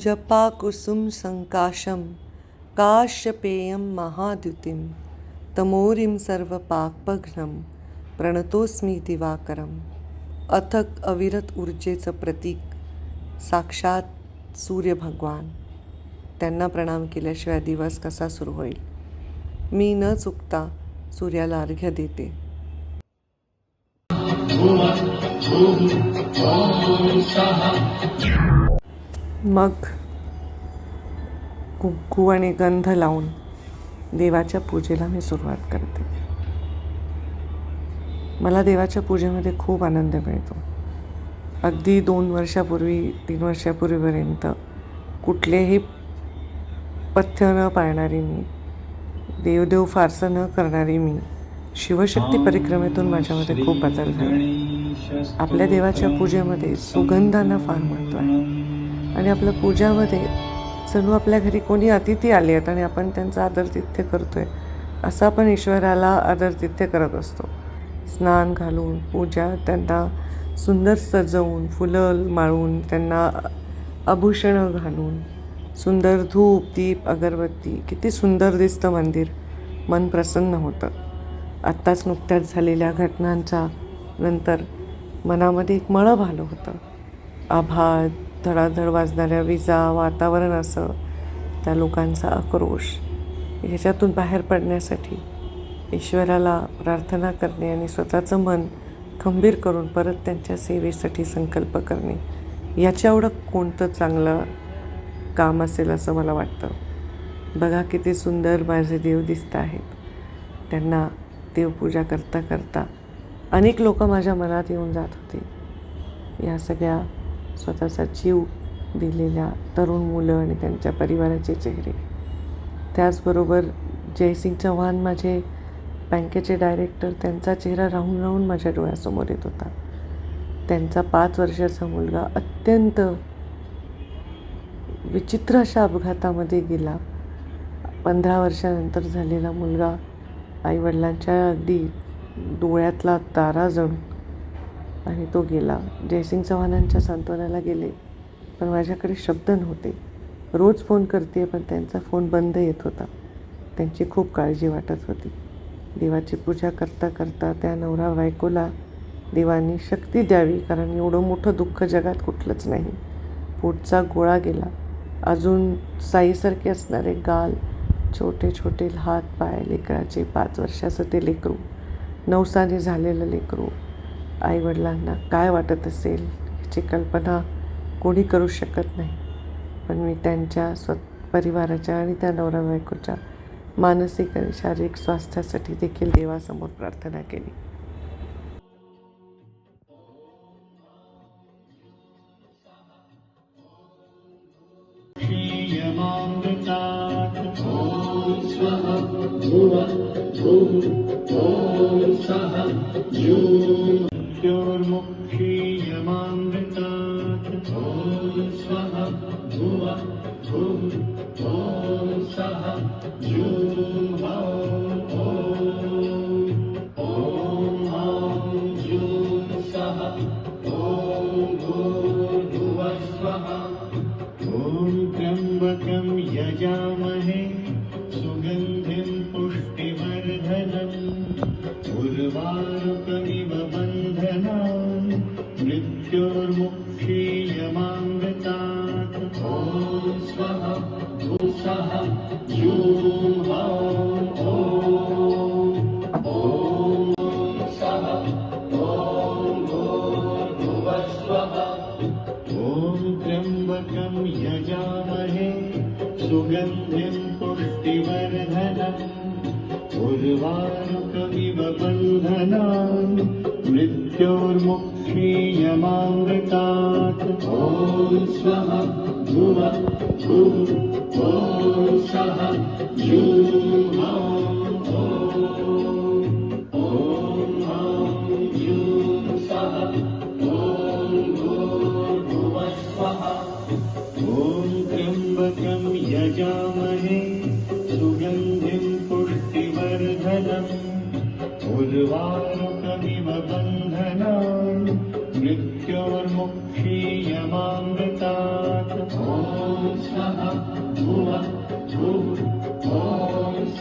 जपाकुसुम सङ्काशं काश्यपेयं महाद्युतिं तमोरिं सर्वपापघ्नं प्रणतोस्मी दिवाकरम अथक अविरत ऊर्जेचं प्रतीक साक्षात सूर्य भगवान। त्यांना प्रणाम केल्याशिवाय दिवस कसा सुरू होईल? मी न चुकता सूर्याला अर्घ्य देते. मग कुंकू आणि गंध लावून देवाच्या पूजेला मी सुरुवात करते. मला देवाच्या पूजेमध्ये खूप आनंद मिळतो. अगदी दोन वर्षापूर्वी तीन वर्षापूर्वीपर्यंत कुठलेही पथ्य न पाळणारी मी देवदेव फारसं न करणारी मी शिवशक्ती परिक्रमेतून माझ्यामध्ये खूप बदल झाला. आपल्या देवाच्या पूजेमध्ये सुगंधांना फार महत्त्व आहे. आणि आपल्या पूजामध्ये जणू आपल्या घरी कोणी अतिथी आले आहेत आणि आपण त्यांचा आदरतिथ्य करतो आहे असं आपण ईश्वराला आदरतिथ्य करत असतो. स्नान घालून पूजा त्यांना सुंदर सजवून फुलं माळून त्यांना आभूषणं घालून सुंदर धूप दीप अगरबत्ती किती सुंदर दिसतं मंदिर. मन प्रसन्न होतं. आत्ताच नुकत्याच झालेल्या घटनांच्या नंतर मनामध्ये एक मळभ आलं होतं. आभाळ धडाधड वाजणाऱ्या विजा वातावरण असं त्या लोकांचा आक्रोश ह्याच्यातून बाहेर पडण्यासाठी ईश्वराला प्रार्थना करणे आणि स्वतःचं मन खंबीर करून परत त्यांच्या सेवेसाठी संकल्प करणे याच्या एवढं कोणतं चांगलं काम असेल असं मला वाटतं. बघा किती सुंदर माझे देव दिसत आहेत. त्यांना देवपूजा करता करता अनेक लोक माझ्या मनात येऊन जात होते. या सगळ्या स्वतःचा जीव दिलेल्या तरुण मुलं आणि त्यांच्या परिवाराचे चेहरे. त्याचबरोबर जयसिंग चव्हाण माझे बँकेचे डायरेक्टर त्यांचा चेहरा राहून राहून माझ्या डोळ्यासमोर येत होता. त्यांचा पाच वर्षाचा मुलगा अत्यंत विचित्र अशा अपघातामध्ये गेला. पंधरा वर्षानंतर झालेला मुलगा आईवडिलांच्या अगदी डोळ्यातला तारा जणू आणि तो गेला. जयसिंग चव्हाणांच्या सांत्वनाला गेले. पण माझ्याकडे शब्द नव्हते. रोज फोन करते पण त्यांचा फोन बंद येत होता. त्यांची खूप काळजी वाटत होती. देवाची पूजा करता करता त्या नवरा बायकोला देवानी शक्ती द्यावी कारण एवढं मोठं दुःख जगात कुठलंच नाही. पोटचा गोळा गेला. अजून साईसारखे असणारे गाल छोटे छोटे हात पाय लेकराचे पाच वर्षाचं ते लेकरू नवसाने झालेलं लेकरू आईवडिलांना काय वाटत असेल याची कल्पना कोणी करू शकत नाही. पण मी त्यांच्या स्व परिवाराच्या आणि त्या नवरा बायकोच्या मानसिक आणि शारीरिक स्वास्थ्यासाठी देखील देवासमोर प्रार्थना केली. यजामहे सुगन्धिं पुष्टिवर्धनम् उर्वारुकमिव बन्धनान् मृत्योर्मुक्षीयमामृतात् ॐ स्वः भूसः यूः स्वः ॐ त्र्यम्बकं यजामहे। सुगन्धिं पुष्टिवर्धनम् उर्वारुकमिव बन्धनान् मृत्योर्मुक्षीयमामृतात्। ॐ स्वः भुवः भुः ॐ सः यूः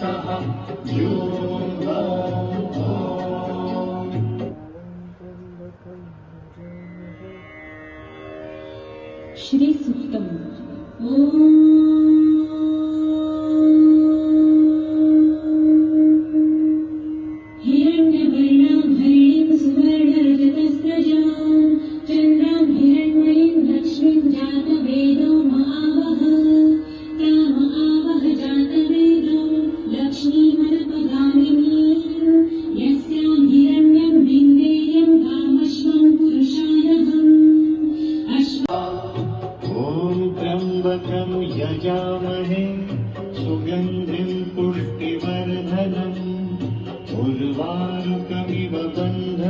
सह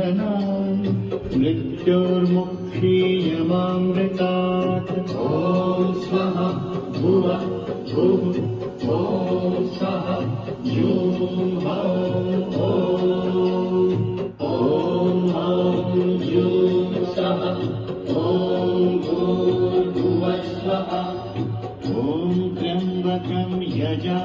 शरणाम् मृत्योर्मुक्षीयमामृतात्। ॐ स्वः भुव भुव ॐ सः ॐ ॐ ॐ ॐ सः ॐ भूर्भुवः स्वः ॐ त्र्यम्बकं यजा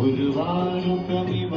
उर्वारुकमिव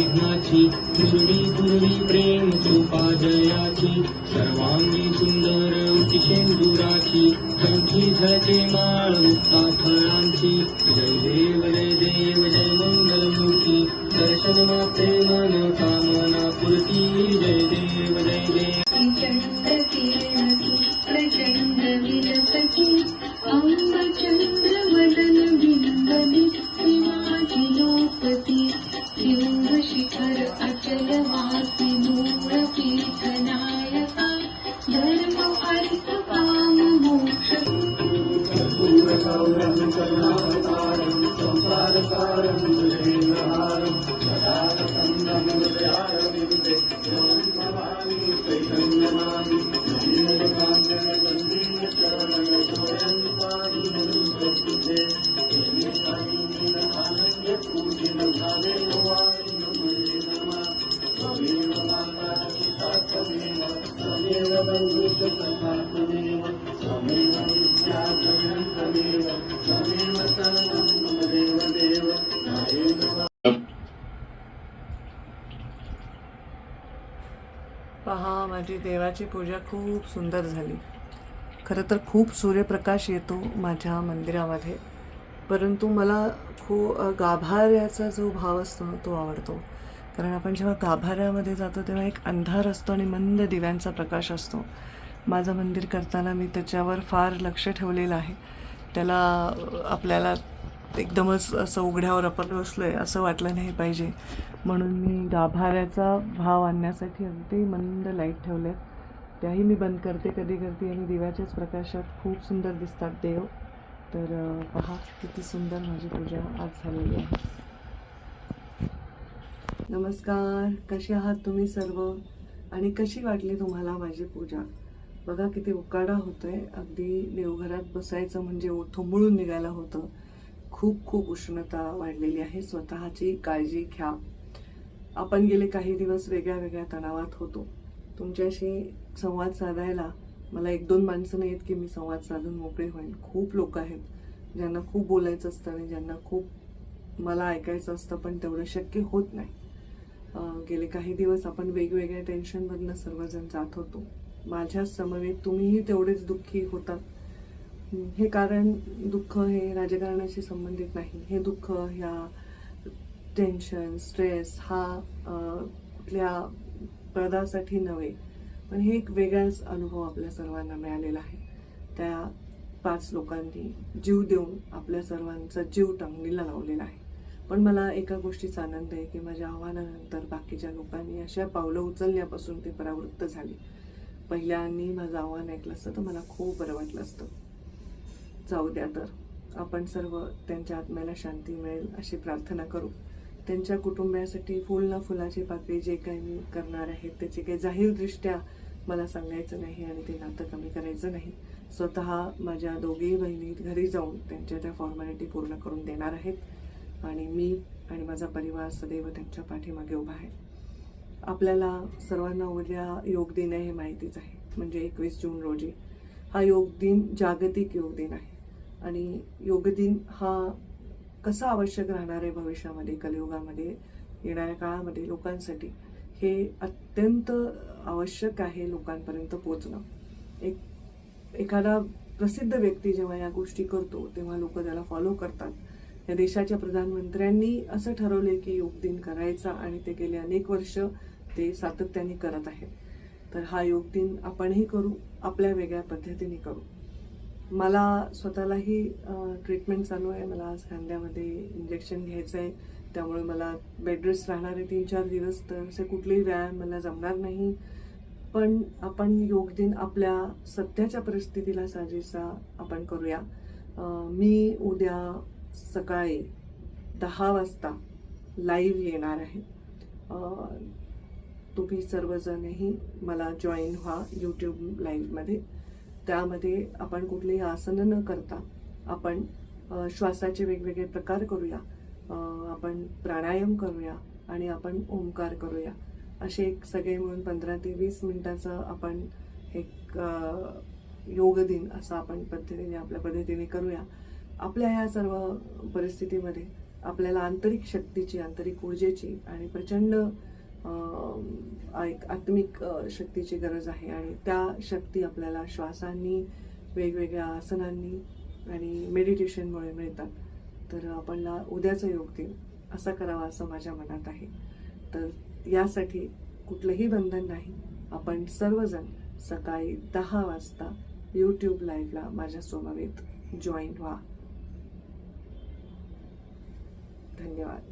विघ्नाची पूर्वी प्रेम कृपाजयाची सर्वांगी सुंदर अतिशेंदुराची कंठी झळके माळ मुक्ता फळांची जय देव जय देव जय मंगलमूर्ती दर्शन मात्रे मन कामना पूर्ती पहा माझी देवाची पूजा खूप सुंदर झाली. खरं तर खूप सूर्यप्रकाश येतो माझ्या मंदिरामध्ये परंतु मला खूप गाभाऱ्याचा जो भाव असतो ना तो आवडतो. कारण आपण जेव्हा गाभाऱ्यामध्ये जातो तेव्हा एक अंधार असतो आणि मंद दिव्यांचा प्रकाश असतो. माझं मंदिर करताना मी त्याच्यावर फार लक्ष ठेवलेलं आहे. त्याला आपल्याला एकदमच असं उघड्यावर आपण बसलो आहे असं वाटलं नाही पाहिजे. म्हणून मी गाभाऱ्याचा भाव आणण्यासाठी अगदी मंद लाइट ठेवले त्याही मी बंद करते कधी करते आणि दिव्याच्याच प्रकाशात खूप सुंदर दिसतात देव. तर पहा किती सुंदर माझी पूजा आज झालेली आहे. नमस्कार. कसे आहात तुम्ही सर्व? आणि कशी वाटली तुम्हाला माझी पूजा? बघा किती उकाडा होतोय. अगदी देवघरात बसायचं म्हणजे ओ- थोंबळून निघायला होतं. खूप खूप उष्णता वाढलेली आहे. स्वतःची काळजी घ्या. आपण गेले काही दिवस वेगळ्या वेगळ्या तणावात होतो. तुमच्याशी संवाद साधायला मला एक दोन माणसं नाहीत की मी संवाद साधून मोकळे होईन. खूप लोक आहेत ज्यांना खूप बोलायचं असतं आणि ज्यांना खूप मला ऐकायचं असतं पण तेवढं शक्य होत नाही. गेले काही दिवस आपण वेगवेगळ्या टेन्शनमधनं सर्वजण जात होतो. माझ्या समवेत तुम्हीही तेवढेच दुःखी होतात. हे कारण दुःख हे राजकारणाशी संबंधित नाही. हे दुःख ह्या टेन्शन स्ट्रेस हा कुठल्या पदासाठी नव्हे पण हे एक वेगळाच अनुभव आपल्या सर्वांना मिळालेला आहे. त्या पाच लोकांनी जीव देऊन आपल्या सर्वांचा जीव टांगणीला लावलेला आहे. पण मला एका गोष्टीचा आनंद आहे की माझ्या आव्हानानंतर बाकीच्या लोकांनी अशा पावलं उचलण्यापासून ते परावृत्त झाली. पहिल्यांनी माझं आव्हान ऐकलं असतं तर मला खूप बरं वाटलं असतं. जाऊ द्या तर. आपण सर्व त्यांच्या आत्म्याला शांती मिळेल अशी प्रार्थना करू. त्यांच्या कुटुंबियासाठी फुल ना फुलाची पाकळी जे काही मी करणार आहे त्याची काही जाहीरदृष्ट्या मला सांगायचं नाही आणि ते नातं कमी करायचं नाही. स्वतः माझ्या दोघेही बहिणी घरी जाऊन त्यांच्या त्या फॉर्मॅलिटी पूर्ण करून देणार आहेत. आणि मी आणि माझा परिवार सदैव त्यांच्या पाठीमागे उभा आहे. आपल्याला सर्वांना उद्या योग दिन हे माहितीच आहे. म्हणजे एकवीस जून रोजी. हा योग दिन जागतिक योग दिन आहे. आणि योग दिन हा कसा आवश्यक राहणार आहे भविष्यामध्ये कलियुगामध्ये येणाऱ्या काळामध्ये लोकांसाठी हे अत्यंत आवश्यक आहे लोकांपर्यंत पोचणं एक एखादा प्रसिद्ध व्यक्ती जेव्हा या गोष्टी करतो तेव्हा लोक त्याला फॉलो करतात. या देशाच्या प्रधानमंत्र्यांनी असं ठरवले की योग दिन करायचा आणि ते गेले अनेक वर्ष ते सातत्याने करत आहेत. तर हा योग दिन आपणही करू आपल्या वेगळ्या पद्धतीने करू. मला स्वतःलाही ट्रीटमेंट चालू आहे. मला आज खांद्यामध्ये इंजेक्शन घ्यायचं आहे त्यामुळे मला बेडरेस्ट राहणारे तीन चार दिवस तर असे कुठलेही व्यायाम मला जमणार नाही. पण आपण योग दिन आपल्या सध्याच्या परिस्थितीला साजेसा आपण करूया. मी उद्या सकाळी दहा वाजता लाईव्ह येणार आहे. तुम्ही सर्वजणही मला जॉईन व्हा यूट्यूब लाईव्हमध्ये त्यामध्ये आपण कुठलीही आसनं न करता आपण श्वासाचे वेगवेगळे प्रकार करूया. आपण प्राणायाम करूया आणि आपण ओंकार करूया. असे एक सगळे मिळून पंधरा ते वीस मिनिटाचं आपण एक योग दिन असं आपण पद्धतीने आपल्या पद्धतीने करूया. आपल्या ह्या सर्व परिस्थितीमध्ये आपल्याला आंतरिक शक्तीची आंतरिक ऊर्जेची आणि प्रचंड आत्मिक शक्तीची गरज आहे आणि त्या शक्ती आपल्याला श्वासांनी वेगवेगळ्या आसनांनी आणि मेडिटेशनमुळे मिळतात. तर आपण उद्याचं योग देऊ असा करावा असं माझ्या मनात आहे. तर यासाठी कुठलंही बंधन नाही. आपण सर्वजण सकाळी दहा वाजता यूट्यूब लाईव्हला माझ्या समवेत जॉईन व्हा. धन्यवाद.